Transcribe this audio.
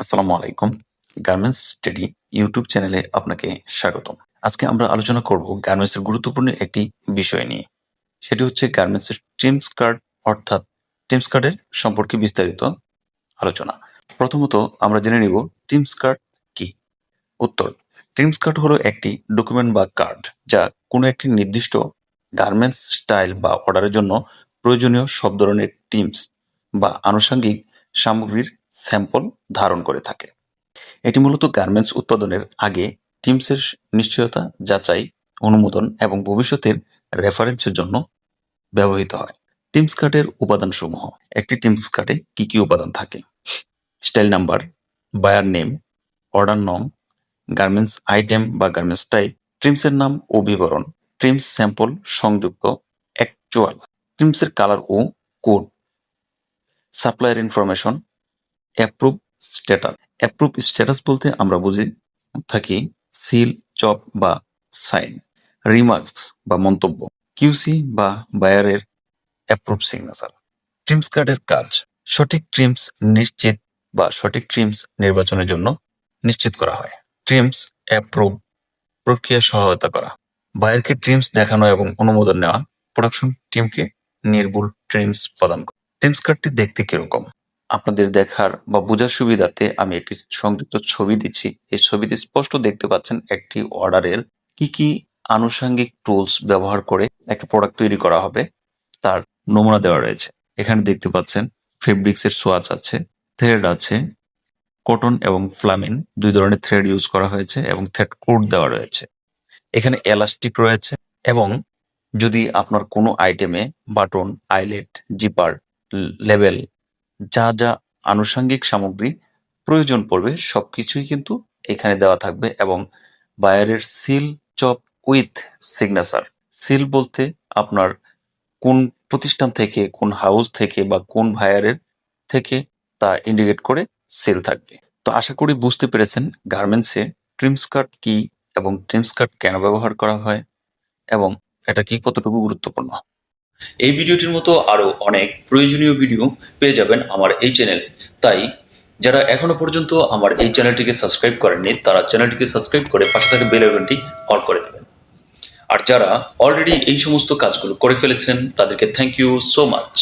আসসালামু আলাইকুম, garments study YouTube চ্যানেলে আপনাকে স্বাগতম। আজকে আমরা আলোচনা করব গার্মেন্টসের গুরুত্বপূর্ণ একটি বিষয় নিয়ে। সেটি হচ্ছে গার্মেন্টসের টিমস কার্ড, অর্থাৎ টিমস কার্ডের সম্পর্কে বিস্তারিত আলোচনা। প্রথমত আমরা জেনে নিব টিমস কার্ড কি। উত্তর, টিমস কার্ড হলো একটি ডকুমেন্ট বা কার্ড যা কোনো একটি নির্দিষ্ট গার্মেন্টস স্টাইল বা অর্ডারের জন্য প্রয়োজনীয় সব ধরনের টিমস বা আনুষঙ্গিক সামগ্রীর স্যাম্পল ধারণ করে থাকে। এটি মূলত গার্মেন্টস উৎপাদনের আগে টিমসের নিশ্চয়তা যাচাই, অনুমোদন এবং ভবিষ্যতের রেফারেন্সের জন্য ব্যবহৃত হয়। টিমস কার্ডের উপাদানসমূহ। একটি টিমস কার্ডে কি কি উপাদান থাকে? Style number, buyer name, order নং, গার্মেন্টস আইটেম বা গার্মেন্টস টাইপ ট্রিমসের নাম ও বিবরণ ট্রিমস স্যাম্পল সংযুক্ত অ্যাকচুয়াল ট্রিমসের কালার ও code supplier information approve status approve status বলতে আমরা বুঝি, থাকি সিল চপ বা সাইন রিমার্কস বা মন্তব্য। কিউসি বা বায়ারের অ্যাপ্রুভ সিগনেচার ট্রিমস কার্ডের কাজ। সঠিক ট্রিমস নিশ্চিত বা সঠিক ট্রিমস নির্বাচনের জন্য নিশ্চিত করা হয়। ট্রিমস অ্যাপ্রুভ প্রক্রিয়া সহায়তা করা। বায়ারকে ট্রিমস দেখানো এবং অনুমোদন নেওয়া। প্রোডাকশন টিমকে নির্ভুল ট্রিমস প্রদান করা। ট্রিমস কার্ডটি দেখতে কীরকম? আপনাদের দেখার বা বোঝার সুবিধার্থে আমি একটি সংযুক্ত ছবি দিচ্ছি। এই ছবিতে স্পষ্ট দেখতে পাচ্ছেন একটি অর্ডারের কি কি আনুষঙ্গিক টুলস ব্যবহার করে একটা প্রোডাক্ট তৈরি করা হবে। তার নমুনা দেওয়া রয়েছে। এখানে দেখতে পাচ্ছেন ফেব্রিক্স এর সোয়াচ আছে থ্রেড আছে কটন এবং ফ্লামিন দুই ধরনের থ্রেড ইউজ করা হয়েছে এবং থ্রেড কোড দেওয়া রয়েছে। এখানে এলাস্টিক রয়েছে এবং যদি আপনার কোনো আইটেমে বাটন আইলেট জিপার লেবেল যা যা আনুষঙ্গিক সামগ্রী প্রয়োজন পড়বে সবকিছুই কিন্তু এখানে দেওয়া থাকবে এবং বায়ারের seal chop with signature. Seal বলতে আপনার কোন প্রতিষ্ঠান থেকে, কোন হাউস থেকে বা কোন ভায়ারের থেকে তা ইন্ডিকেট করে সেল থাকবে। তো আশা করি বুঝতে পেরেছেন গার্মেন্টসে ট্রিমস কাট কি এবং ট্রিমস কাট কেন ব্যবহার করা হয় এবং এটা কি কতটুকু গুরুত্বপূর্ণ। এই ভিডিওটির মতো আরও অনেক প্রয়োজনীয় ভিডিও পেয়ে যাবেন আমার এই চ্যানেলে। তাই, যারা এখনও পর্যন্ত আমার এই চ্যানেলটিকে সাবস্ক্রাইব করেননি, তারা চ্যানেলটিকে সাবস্ক্রাইব করে পাশে থাকা বেল আইকনটি করে দেবেন। আর যারা অলরেডি এই সমস্ত কাজগুলো করে ফেলেছেন, তাদেরকে থ্যাংক ইউ সো মাচ